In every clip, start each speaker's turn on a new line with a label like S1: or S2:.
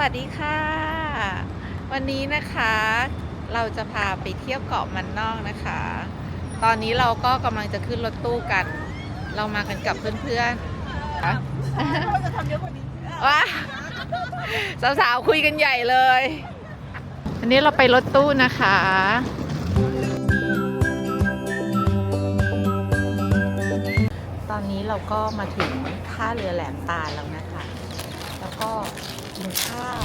S1: วัสดีค่ะ วันนี้นะคะเราจะพาไปเที่ยวเกาะมันนอกนะคะ ตอนนี้เราก็กำลังจะขึ้นรถตู้กัน เรามากันกับเพื่อนๆค่ะ
S2: จะทำเยอะกว่านี้
S1: ว้าสาวๆคุยกันใหญ่เลยวันนี้เราไปรถตู้นะคะตอนนี้เราก็มาถึงท่าเรือแหลมตาแล้วนะคะ แล้วก็กินข้าว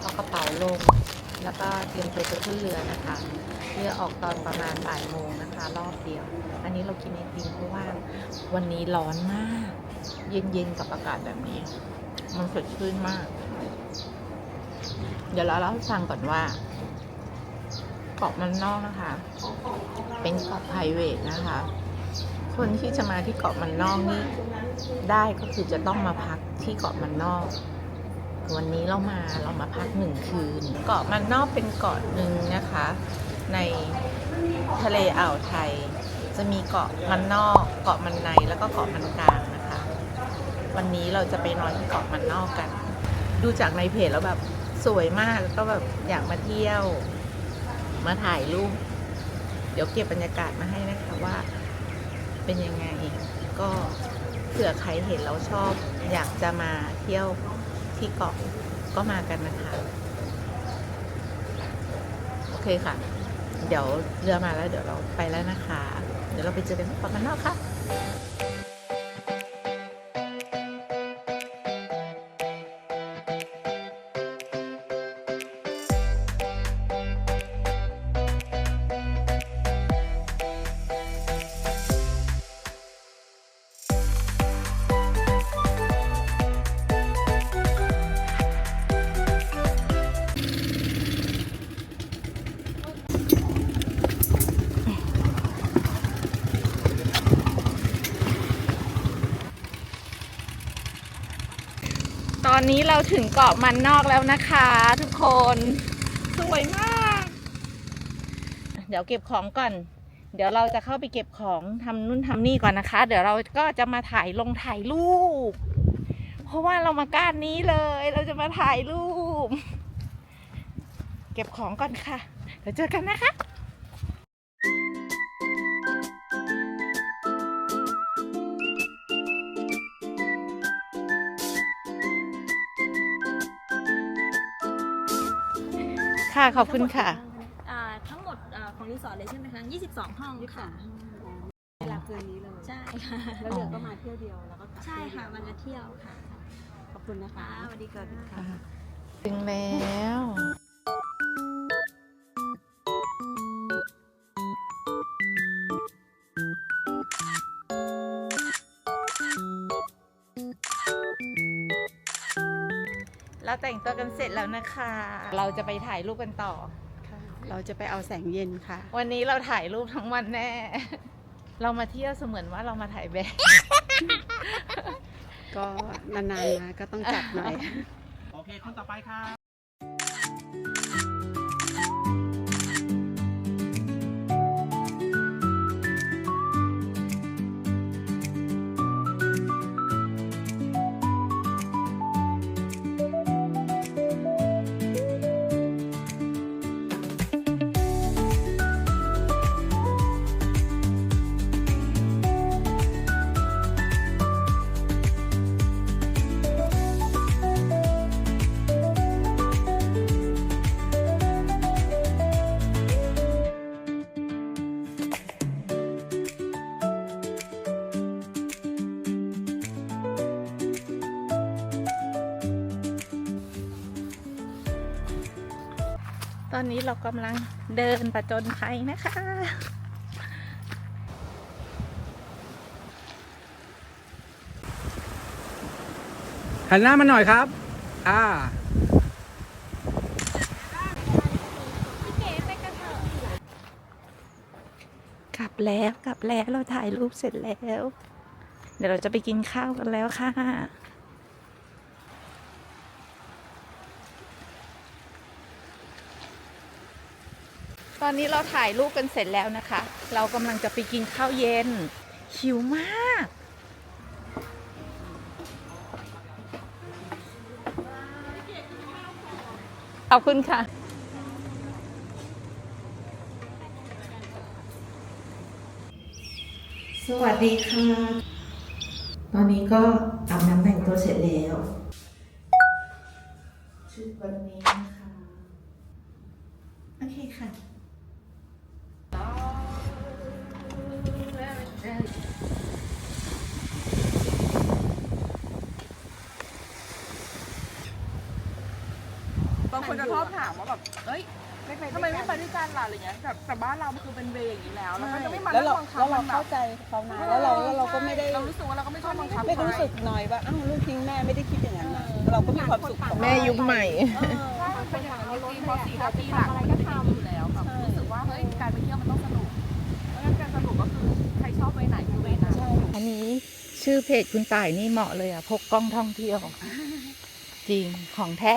S1: เอากระเป๋าลง แล้วก็เตรียมตัวจะขึ้นเรือนะคะ เรือออกตอนประมาณบ่ายโมงนะคะ รอบเดียว อันนี้เรากินไอติมเพราะว่าวันนี้ร้อนมาก เย็นๆกับอากาศแบบนี้ มันสดชื่นมาก เดี๋ยวเราเล่าให้ฟังก่อนว่าเกาะมันนอกนะคะ เป็นเกาะไพรเวทนะคะ คนที่จะมาที่เกาะมันนอกนี่ ได้ก็คือจะต้องมาพักที่เกาะมันนอก วันนี้เรามาเรามาพักหนึ่งคืน เกาะมันนอกเป็นเกาะหนึ่งนะคะ ในทะเลอ่าวไทย จะมีเกาะมันนอก เกาะมันในแล้วก็เกาะมันกลางนะคะ วันนี้เราจะไปนอนที่เกาะมันนอกกัน ดูจากในเพจแล้วแบบสวยมากก็แบบอยากมาเที่ยว มาถ่ายรูปเดี๋ยวเก็บบรรยากาศมาให้นะคะว่า เป็นยังไงก็ เผื่อใครเห็นแล้วชอบ อยากจะมาเที่ยวที่เกาะก็มากันนะคะ โอเคค่ะ เดี๋ยวเรือมาแล้วเดี๋ยวเราไปแล้วนะคะ เดี๋ยวเราไปเจอกันที่เกาะมันนอกค่ะ ตอนนี้เราถึงเกาะมันนอกแล้วนะคะ ทุกคนสวยมาก เดี๋ยวเก็บของก่อน เดี๋ยวเราจะเข้าไปเก็บของทำนู่นทำนี่ก่อนนะคะ เดี๋ยวเราก็จะมาถ่ายลงถ่ายรูป เพราะว่าเรามาก้านนี้เลย เราจะมาถ่ายรูป เก็บของก่อนค่ะ เดี๋ยวเจอกันนะคะ ค่ะ ขอบคุณค่ะ
S3: อ่าทั้งหมดอ่าของรีสอร์ทเลยใช่ไหมคะ22 ห้องค่ะ
S2: เวลาคืนนี้เลย
S3: ใช่ค่ะ
S2: แล้วเดี๋ยวก็มาเที่ยวเดียวแล้วก็กลับ
S3: ใช่ค่ะมันจะเที่ยวค่ะ
S2: ขอบคุณนะคะ
S3: ค่ะสวัสดีค่ะ
S1: ถึงแล้ว เราแต่งตัวกันเสร็จแล้วนะคะ เราจะไปถ่ายรูปกันต่อ
S2: ค่ะเราจะไปเอาแสงเย็นค่ะ
S1: วันนี้เราถ่ายรูปทั้งวันแน่ เรามาเที่ยวเสมือนว่าเรามาถ่ายแบบ
S2: ก็นานๆมาก็ต้องจัดหน่อย
S4: โอเค คนต่อไปครั
S1: อนนี้เรากำลังเดินประจนภัยนะคะ
S4: หันหน้ามาหน่อยครับ อ่า
S1: กลับแล้วกลับแล้วเราถ่ายรูปเสร็จแล้ว เดี๋ยวเราจะไปกินข้าวกันแล้วค่ะ อนนี้เราถ่ายรูปกันเสร็จแล้วนะคะ เรากำลังจะไปกินข้าวเย็น หิวมาก ขอบคุณค่ะ สวัสดีค่ะ ตอนนี้ก็อาบน้ำแต่งตัวเสร็จแล้ว ชุดวันนี้นะคะ โอเคค่ะ
S5: บางคนจะชอบถามว่าแบบเอ้ยทำไมไม่ไปด้วยกันล่ะอะไรเงี้ยแต่แต่บ้านเรามันคือเป็นเวย์อย่างนี้แล้วแล้วก็จะไม่มา
S2: แล้วเรา
S5: บังคับ
S2: แล้วเรา
S5: มันแบบ
S2: เข้าใจเขานะแล้วเราแล้วเราก็ไม่ได้
S5: เรารู้สึกว่าเราก็ไม่ชอบบังคับ
S2: ไม่รู้สึกน้อยว่าอ้าวลูกทิ้งแม่ไม่ได้คิดอย่างนั้นนะเราก็มีความสุขของ
S1: แม่ยุคใหม่
S5: ใช่มันเป็นอย่างนั้นจริงๆพอสี่ห้าปีหลังอะไรก็ทำอยู่แล้วแบบรู้สึกว่าเฮ้ยการไปเที่ยวมันต้องสนุกเพราะฉะนั้นการสนุกก็คือใครชอบไปไหนคือไปนั้น
S1: อันนี้ชื่อเพจคุณต่ายนี่เหมาะเลยอะ พกกล้องท่องเที่ยว จริงของแท้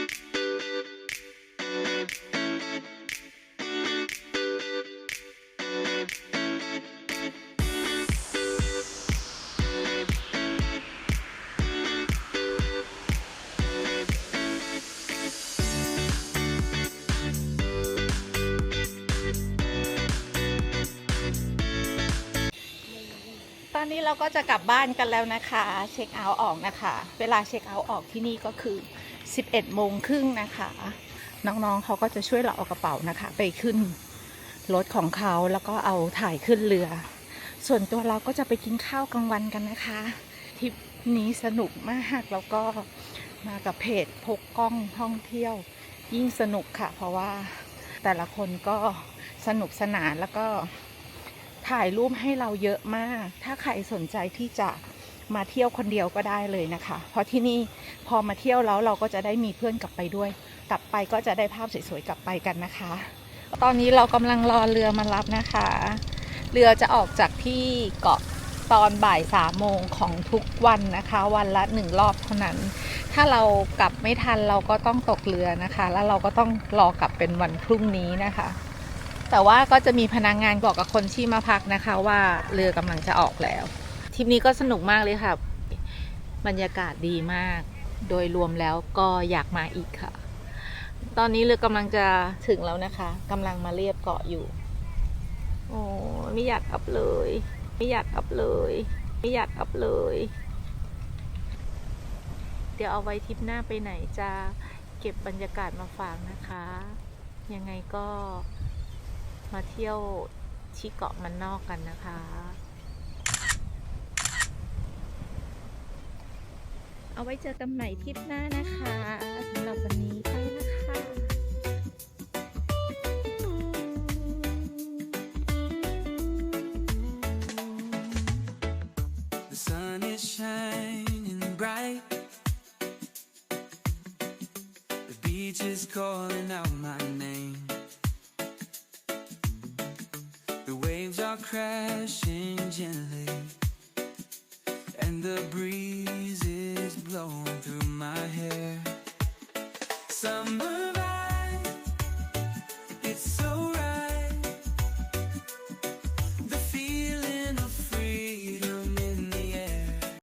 S1: เราก็จะกลับบ้านกันแล้วนะคะ เช็คเอาท์ออกนะคะ เวลาเช็คเอาท์ออกที่นี่ก็คือ 11โมงครึ่งนะคะ น้องๆเขาก็จะช่วยเราเอากระเป๋านะคะ ไปขึ้นรถของเขาแล้วก็เอาถ่ายขึ้นเรือ ส่วนตัวเราก็จะไปกินข้าวกลางวันกันนะคะทริปนี้สนุกมากแล้วก็มากับเพจพกกล้องท่องเที่ยว ยิ่งสนุกค่ะ เพราะว่าแต่ละคนก็สนุกสนานแล้วก็ ถ่ายรูปให้เราเยอะมาก ถ้าใครสนใจที่จะมาเที่ยวคนเดียวก็ได้เลยนะคะ เพราะที่นี่พอมาเที่ยวแล้วเราก็จะได้มีเพื่อนกลับไปด้วย กลับไปก็จะได้ภาพสวยๆกลับไปกันนะคะ ตอนนี้เรากำลังรอเรือมารับนะคะ เรือจะออกจากที่เกาะตอนบ่ายสามโมงของทุกวันนะคะ วันละหนึ่งรอบเท่านั้น ถ้าเรากลับไม่ทันเราก็ต้องตกเรือนะคะ แล้วเราก็ต้องรอกลับเป็นวันพรุ่งนี้นะคะ แต่ว่าก็จะมีพนักงงานบอกกับคนที่มาพักนะคะ ว่าเรือกำลังจะออกแล้วทริปนี้ก็สนุกมากเลยค่ะ บรรยากาศดีมาก โดยรวมแล้วก็อยากมาอีกค่ะ ตอนนี้เรือกำลังจะถึงแล้วนะคะกำลังมาเรียบเกาะอยู่ โอ้ไม่อยากกลับเลย ไม่อยากกลับเลย ไม่อยากกลับเลย เดี๋ยวเอาไว้ทริปหน้าไปไหนจะเก็บบรรยากาศมาฝากนะคะ ยังไงก็ มาเที่ยวที่เกาะมันนอกกันนะคะ เอาไว้เจอกันใหม่ทริปหน้านะคะสำหรับวันนี้ไปนะคะ
S6: The sun is shining bright. The beach is calling out my name. Crashing gently.